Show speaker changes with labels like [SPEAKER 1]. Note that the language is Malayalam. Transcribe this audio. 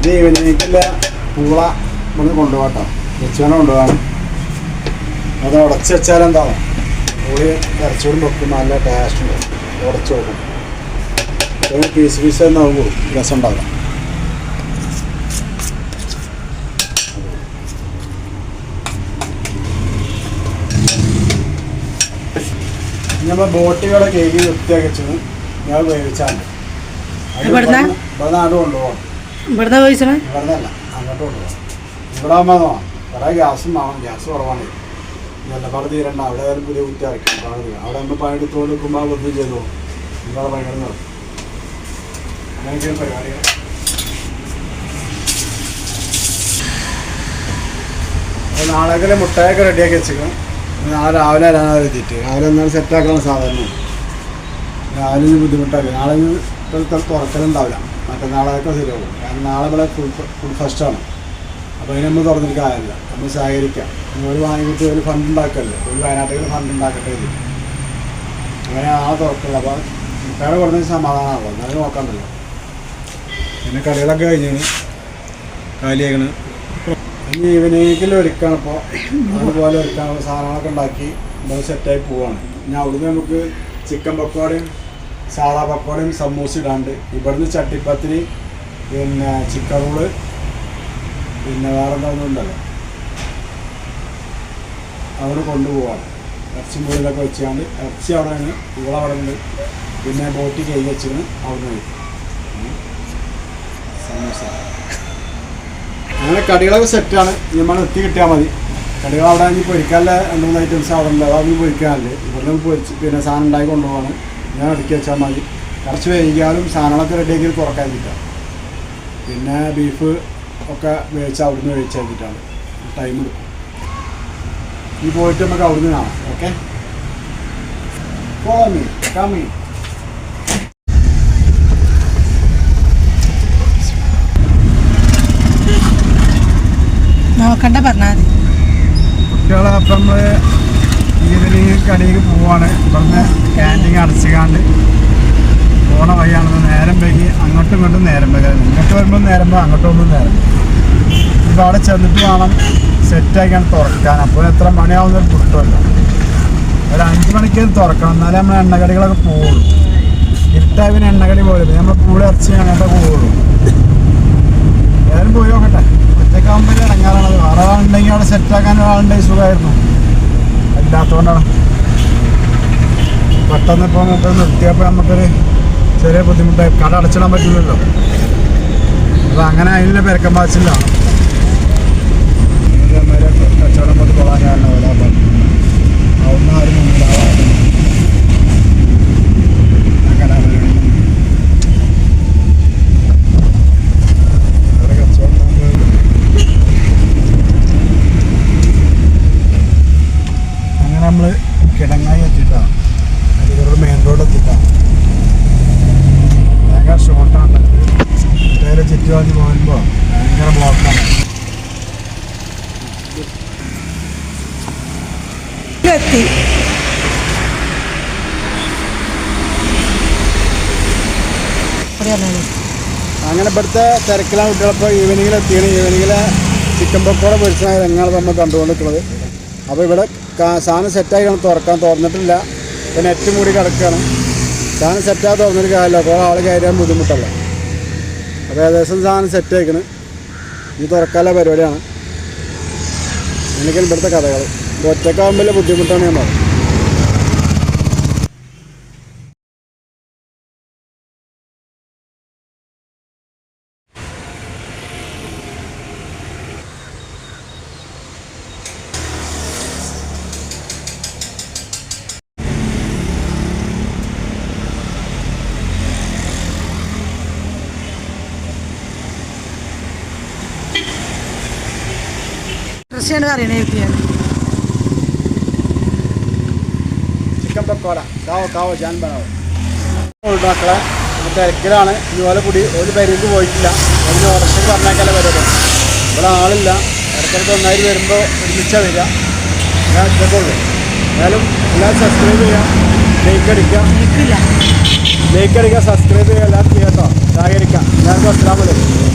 [SPEAKER 1] ഇത് ഈവനിങ്ങിലുള്ള പൂള ഒന്ന് കൊണ്ടുപോകട്ടോ. വെച്ചുകൊണ്ട് കൊണ്ടുപോകാം. അത് ഉടച്ച് വെച്ചാൽ എന്താവും പൂളി ഇറച്ചോടും വെക്കും നല്ല ടേസ്റ്റ് ഉണ്ട്. ഉടച്ച് വെക്കും. ഒരു പീസ് പീസ് തന്നെ ആകുമ്പോൾ രസം നമ്മൾ ബോട്ടുകളെ കേക്ക് വൃത്തിയാക്കി വെച്ചത് ഞാൻ വേവിച്ചാണ് അത്? ഇവിടെ നാട് കൊണ്ടുപോകാം
[SPEAKER 2] ഇവിടുന്ന് ചോദിച്ചണേ
[SPEAKER 1] ഇവിടെ അല്ല അങ്ങോട്ട് കൊണ്ടുപോകാം ഇവിടെ ആകുമ്പോൾ കുറേ ഗ്യാസും വേണം ഗ്യാസ് കുറവാണ്. ജലപാട് തീരണ്ട അവിടെ ആയാലും പുതിയ കുറ്റി തീരും അവിടെ നമ്മൾ പണി എടുത്തുകൊണ്ട് നിൽക്കുമ്പോൾ വെറുതെ ചെയ്തു? നിങ്ങളെ ഭയങ്കര നടക്കും അങ്ങനെയൊക്കെയാണ് പരിപാടികൾ. അപ്പോൾ നാളേക്കല്ലേ മുട്ടായൊക്കെ റെഡിയാക്കി വെച്ചേക്കണം? നാളെ രാവിലെ വരാനാണ് എഴുതിയിട്ട് രാവിലെ ഒന്നാണ് സെറ്റാക്കണം സാധാരണ രാവിലെ ബുദ്ധിമുട്ടാക്കി നാളെ തുറക്കലുണ്ടാവില്ല. മറ്റന്നാളൊക്കെ ശരിയാവും. കാരണം നാളെ ഇവിടെ ഫുൾ ഫുൾ ഫസ്റ്റാണ് അപ്പോൾ അതിന് നമ്മൾ തുറന്നിട്ട് കാര്യമില്ല. നമ്മൾ സഹകരിക്കാം. നമ്മൾ വാങ്ങിയിട്ട് ഒരു ഫണ്ട് ഉണ്ടാക്കല്ലേ? ഒരു വയനാട്ടിൽ ഫണ്ട് ഉണ്ടാക്കട്ടെ ഇത്. അങ്ങനെ ആ തുറക്കില്ല അപ്പോൾ മുട്ടയുടെ കുറഞ്ഞ സമാധാനമാണല്ലോ എന്നാലും നോക്കാണ്ടല്ലോ പിന്നെ കളികളൊക്കെ കഴിഞ്ഞാണ് കാലിയാക്കണ് ഇനി ഈവനിങ്ങിൽ ഒരുക്കണം ഇപ്പോൾ അതുപോലെ ഒരുക്കാൻ സാധനങ്ങളൊക്കെ ഉണ്ടാക്കി നമ്മൾ സെറ്റായി പോവാണ്. ഇനി അവിടുന്ന് നമുക്ക് ചിക്കൻ പക്കോടയും സാധാ പക്കോടയും സമൂസ ഇടാണ്ട്. ഇവിടുന്ന് ചട്ടിപ്പത്തിരി പിന്നെ ചിക്കൻ റോൾ പിന്നെ വേറെ എന്താണെന്ന് ഉണ്ടല്ലോ? അവിടെ കൊണ്ടുപോവാണ്. ഇറച്ചി മുകളിലൊക്കെ വെച്ചാണ്ട് ഇറച്ചി അവിടെയാണ് ഇവിടെ അവിടെ ഉണ്ട്. പിന്നെ ബോട്ടി കൈ വെച്ചിരുന്ന് അവിടെ നിന്ന്. സമൂസ. അങ്ങനെ കടികളൊക്കെ സെറ്റാണ് നമ്മൾ എത്തി കിട്ടിയാൽ മതി. കടികൾ അവിടെ ഇനി പൊരിക്കാനുള്ള രണ്ട് മൂന്ന് ഐറ്റംസ് അവിടെ ഉണ്ട്. അതൊന്നും പൊരിക്കാനല്ലേ. ഇവിടെ പൊരിച്ച് പിന്നെ സാധനം ഉണ്ടാക്കി കൊണ്ടുപോകാണ് ഞാൻ അടുക്കി വെച്ചാൽ മതി. കുറച്ച് വേവിക്കാനും സാധനങ്ങളൊക്കെ റെഡിയാക്കി തുറക്കാൻ കിട്ടാം പിന്നെ ബീഫ് ഒക്കെ വേവിച്ച് അവിടുന്ന് വേവിച്ചാക്കിയിട്ടാണ് ടൈം എടുക്കും. ഈ പോയിട്ട് നമുക്ക് അവിടുന്ന് കാണാം. ഓക്കെ പോമി കമ്മി
[SPEAKER 2] നോക്കണ്ട പറഞ്ഞാൽ മതി.
[SPEAKER 1] കുട്ടികളെ അപ്പം നമ്മൾ ഈവനിങ് കടയിലേക്ക് പോവാണ്. ഇവിടുന്ന് ക്യാന്റീൻ അടച്ചുകാണ്ട് പോണ വഴിയാണെന്ന് നേരം വൈകി അങ്ങോട്ടും ഇങ്ങോട്ടും നേരം വൈകി. ഇങ്ങോട്ട് വരുമ്പോൾ നേരം പോകും അങ്ങോട്ട് പോകുമ്പോൾ നേരം ഇപ്പോൾ അവിടെ ചെന്നിട്ട് വേണം സെറ്റാക്കിയാണ് തുറക്കാൻ. അപ്പോൾ എത്ര മണിയാവുന്ന കിട്ടുമല്ലോ. ഒരു അഞ്ച് മണിക്ക് തുറക്കണം. എന്നാലേ നമ്മൾ എണ്ണക്കടികളൊക്കെ പോവുള്ളൂ. ഇരുട്ടായി പിന്നെ എണ്ണക്കടി പോലും നമ്മൾ കൂടെ ഇറച്ചി അങ്ങനത്തെ പോവുള്ളൂ. ഏതായാലും പോയി നോക്കട്ടെ. ഒറ്റക്കാകുമ്പോൾ ഇറങ്ങാറാണത് വേറെ ആളുണ്ടെങ്കിൽ അവിടെ സെറ്റാക്കാൻ ഒരാളുണ്ടെങ്കിൽ സുഖമായിരുന്നു. ഇല്ലാത്തതുകൊണ്ടാണ് പെട്ടെന്ന് ഇപ്പോൾ നമുക്ക് നിർത്തിയപ്പോൾ നമുക്കൊരു ചെറിയ ബുദ്ധിമുട്ടായി. കട അടച്ചിടാൻ പറ്റില്ലല്ലോ അപ്പോൾ അങ്ങനെ അതിനുള്ള പെരക്കം വാച്ചില്ല കച്ചവടം കൊണ്ട് കൊള്ളാൻ അവിടെ നിന്ന് ആരും മുന്നിലാവാതെ അങ്ങനെ അവരുടെ കച്ചവടം നമുക്ക് അങ്ങനെ നമ്മൾ കിടങ്ങായി എത്തിയിട്ടാണ് അരികരോട് മെയിൻ റോഡ് എത്തിയിട്ടാണ് ഭയങ്കര ഷോർട്ടാണ് നേരെ ചുറ്റുപാടി പോകുമ്പോൾ ഭയങ്കര ബ്ലോക്കാണ്
[SPEAKER 2] എത്തി. വന്നാണ്.
[SPEAKER 1] അങ്ങനെ ഇവിടുത്തെ തിരക്കിലാണ് കുട്ടികളിപ്പോൾ ഈവനിങ്ങിൽ എത്തിയാണ് ഈവനിങ്ങിൽ ചിക്കൻ പക്കോട പൊരിച്ചാണ് രംഗങ്ങൾ നമ്മൾ കണ്ടുകൊണ്ടിട്ടുള്ളത് അപ്പോൾ ഇവിടെ സാധനം സെറ്റായി കാണും തുറക്കാൻ തുറന്നിട്ടില്ല. പിന്നെ നെറ്റ് മൂടി കിടക്കുകയാണ്. സാധനം സെറ്റായി തുറന്നിട്ട് കാര്യമില്ല. അപ്പോൾ ആൾ കയറാൻ ബുദ്ധിമുട്ടല്ല? അപ്പോൾ ഏകദേശം സാധനം സെറ്റായിക്കണ് ഇത് ഈ തുറക്കാനുള്ള പരിപാടിയാണ്. എനിക്കാണ് ഇവിടുത്തെ കഥകൾ ഒറ്റക്കാകുമ്പോൾ ബുദ്ധിമുട്ടാണ് ഞാൻ പറഞ്ഞത് ചിക്കൻ പക്കോട കാവോ കാവോ ഞാൻ പറയാം മക്കളെ തിരക്കിലാണ് ഇതുപോലെ കൂടി ഒരു പരിക്ക് പോയിട്ടില്ല. അതിന് ഉറച്ചു പറഞ്ഞേക്കാലേ വരുള്ളൂ ഇവിടെ ആളില്ല. ഇടയ്ക്കിടയ്ക്ക് ഒന്നായി വരുമ്പോൾ ഒരുമിച്ചാണ് വരിക. ഞാൻ ഇതൊക്കെയുള്ളൂ എന്നാലും എല്ലാം സബ്സ്ക്രൈബ് ചെയ്യാം ലൈക്ക്
[SPEAKER 2] അടിക്കുക.
[SPEAKER 1] ലൈക്ക് അടിക്കുക സബ്സ്ക്രൈബ് ചെയ്യുക എല്ലാവർക്കും കേട്ടോ. സഹകരിക്കാം. എല്ലാവർക്കും അസ്സാം വലൈക്കും